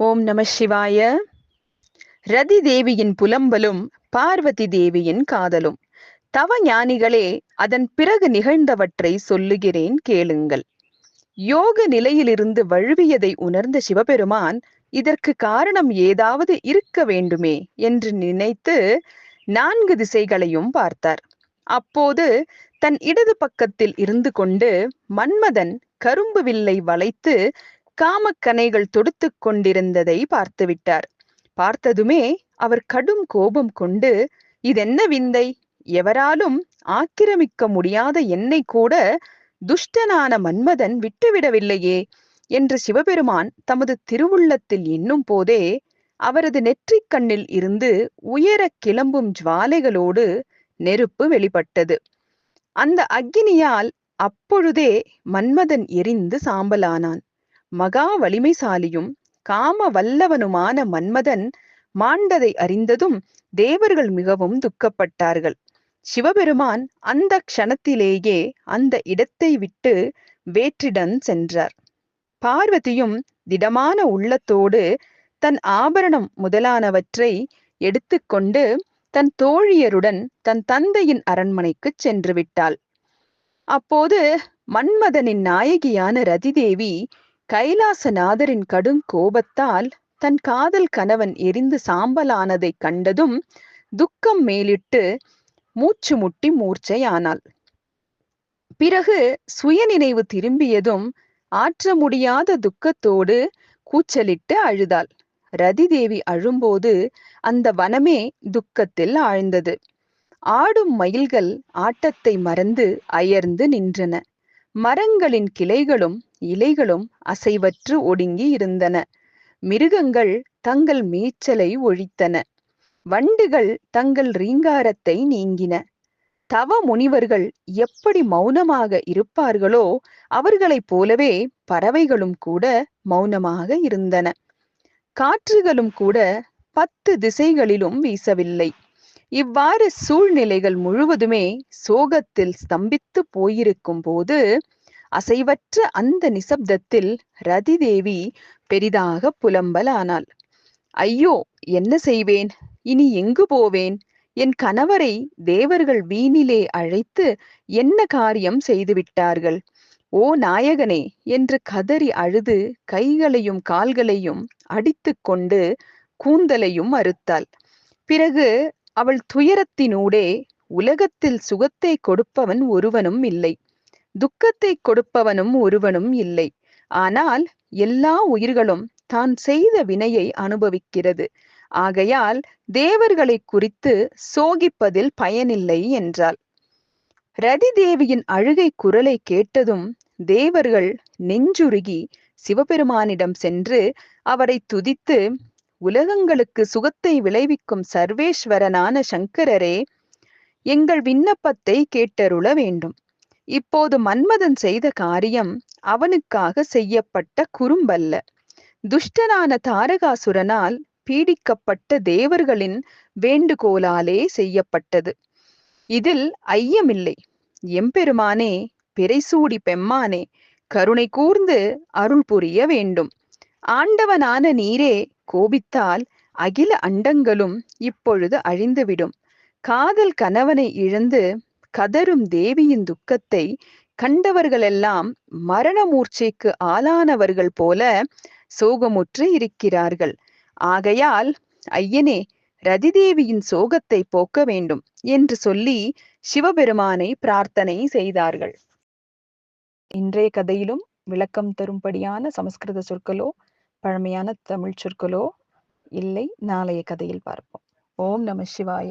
ஓம் நம சிவாய. ரதி தேவியின் புலம்பலும் பார்வதி தேவியின் காதலும். தவ ஞானிகளே அதன் பிறகு நிகழ்ந்தவற்றை சொல்லுகிறேன் கேளுங்கள். யோக நிலையிலிருந்து வழுவியதை உணர்ந்த சிவபெருமான் இதற்கு காரணம் ஏதாவது இருக்க வேண்டுமே என்று நினைத்து நான்கு திசைகளையும் பார்த்தார். அப்போது தன் இடது பக்கத்தில் இருந்து கொண்டு மன்மதன் கரும்பு வில்லை வளைத்து காமக்கனைகள் தொடுத்து கொண்டிருந்ததை பார்த்துவிட்டார். பார்த்ததுமே அவர் கடும் கோபம் கொண்டு இதென்ன விந்தை? எவராலும் ஆக்கிரமிக்க முடியாத என்னை கூட துஷ்டனான மன்மதன் விட்டுவிடவில்லையே என்று சிவபெருமான் தமது திருவுள்ளத்தில் எண்ணும் போதே அவரது நெற்றிக் கண்ணில் இருந்து உயர கிளம்பும் ஜுவாலைகளோடு நெருப்பு வெளிப்பட்டது. அந்த அக்கினியால் அப்பொழுதே மன்மதன் எரிந்து சாம்பலானான். மகா வலிமைசாலியும் காம வல்லவனுமான மன்மதன் மாண்டதை அறிந்ததும் தேவர்கள் மிகவும் துக்கப்பட்டார்கள். சிவபெருமான் அந்த க்ஷணத்திலேயே அந்த இடத்தை விட்டு வேற்றிடன் சென்றார். பார்வதியும் திடமான உள்ளத்தோடு தன் ஆபரணம் முதலானவற்றை எடுத்துக்கொண்டு தன் தோழியருடன் தன் தந்தையின் அரண்மனைக்குச் சென்று விட்டாள். அப்போது மன்மதனின் நாயகியான ரதிதேவி கைலாசநாதரின் கடும் கோபத்தால் தன் காதல் கணவன் எரிந்து சாம்பலானதைக் கண்டதும் துக்கம் மேலிட்டு மூச்சு முட்டி மூர்ச்சையானாள். பிறகு சுயநினைவு திரும்பியதும் ஆற்ற முடியாத துக்கத்தோடு கூச்சலிட்டு அழுதாள். ரதிதேவி அழும்போது அந்த வனமே துக்கத்தில் ஆழ்ந்தது. ஆடும் மயில்கள் ஆட்டத்தை மறந்து அயர்ந்து நின்றன. மரங்களின் கிளைகளும் இலைகளும் அசைவற்று ஒடுங்கி இருந்தன. மிருகங்கள் தங்கள் மேய்ச்சலை ஒழித்தன. வண்டுகள் தங்கள் ரீங்காரத்தை நீங்கின. தவ முனிவர்கள் எப்படி மௌனமாக இருப்பார்களோ அவர்களைப் போலவே பறவைகளும் கூட மௌனமாக இருந்தன. காற்றுகளும் கூட பத்து திசைகளிலும் வீசவில்லை. இவ்வாறு சூழ்நிலைகள் முழுவதுமே சோகத்தில் ஸ்தம்பித்து போயிருக்கும் போது அசைவற்ற அந்த நிசப்தத்தில் ரதிதேவி பெரிதாக புலம்பலானாள். ஐயோ என்ன செய்வேன்? இனி எங்கு போவேன்? என் கணவரை தேவர்கள் வீணிலே அழைத்து என்ன காரியம் செய்துவிட்டார்கள் ஓ நாயகனே! என்று கதறி அழுது கைகளையும் கால்களையும் அடித்து கொண்டு கூந்தலையும் அறுத்தாள். பிறகு அவள் துயரத்தினூடே உலகத்தில் சுகத்தை கொடுப்பவன் ஒருவனும் இல்லை. துக்கத்தை கொடுப்பவனும் ஒருவனும் இல்லை. ஆனால் எல்லா உயிர்களும் தான் செய்த வினையை அனுபவிக்கிறது. ஆகையால் தேவர்களை குறித்து சோகிப்பதில் பயனில்லை என்றாள். ரதி தேவியின் அழுகை குரலை கேட்டதும் தேவர்கள் நெஞ்சுருகி சிவபெருமானிடம் சென்று அவரை துதித்து உலகங்களுக்கு சுகத்தை விளைவிக்கும் சர்வேஸ்வரனான சங்கரரே எங்கள் விண்ணப்பத்தை கேட்டருள வேண்டும். இப்போது மன்மதன் செய்த காரியம் அவனுக்காக செய்யப்பட்ட குறும்பல்ல. துஷ்டனான தாரகாசுரனால் பீடிக்கப்பட்ட தேவர்களின் வேண்டுகோளாலே செய்யப்பட்டது. இதில் ஐயமில்லை. எம்பெருமானே பிறைசூடி பெம்மானே கருணை கூர்ந்து அருள் புரிய வேண்டும். ஆண்டவனான நீரே கோபித்தால் அகில அண்டங்களும் இப்பொழுது அழிந்துவிடும். காதல் கணவனை இழந்து கதரும் தேவியின் துக்கத்தை கண்டவர்களெல்லாம் மரண மூர்ச்சைக்கு ஆளானவர்கள் போல சோகமுற்று இருக்கிறார்கள். ஆகையால் ஐயனே ரதிதேவியின் சோகத்தை போக்க வேண்டும் என்று சொல்லி சிவபெருமானை பிரார்த்தனை செய்தார்கள். இன்றைய கதையிலும் விளக்கம் தரும்படியான சமஸ்கிருத சொற்களோ பழமையான தமிழ் சொற்களோ இல்லை நாளைய கதையில் பார்ப்போம். ஓம் நம சிவாய.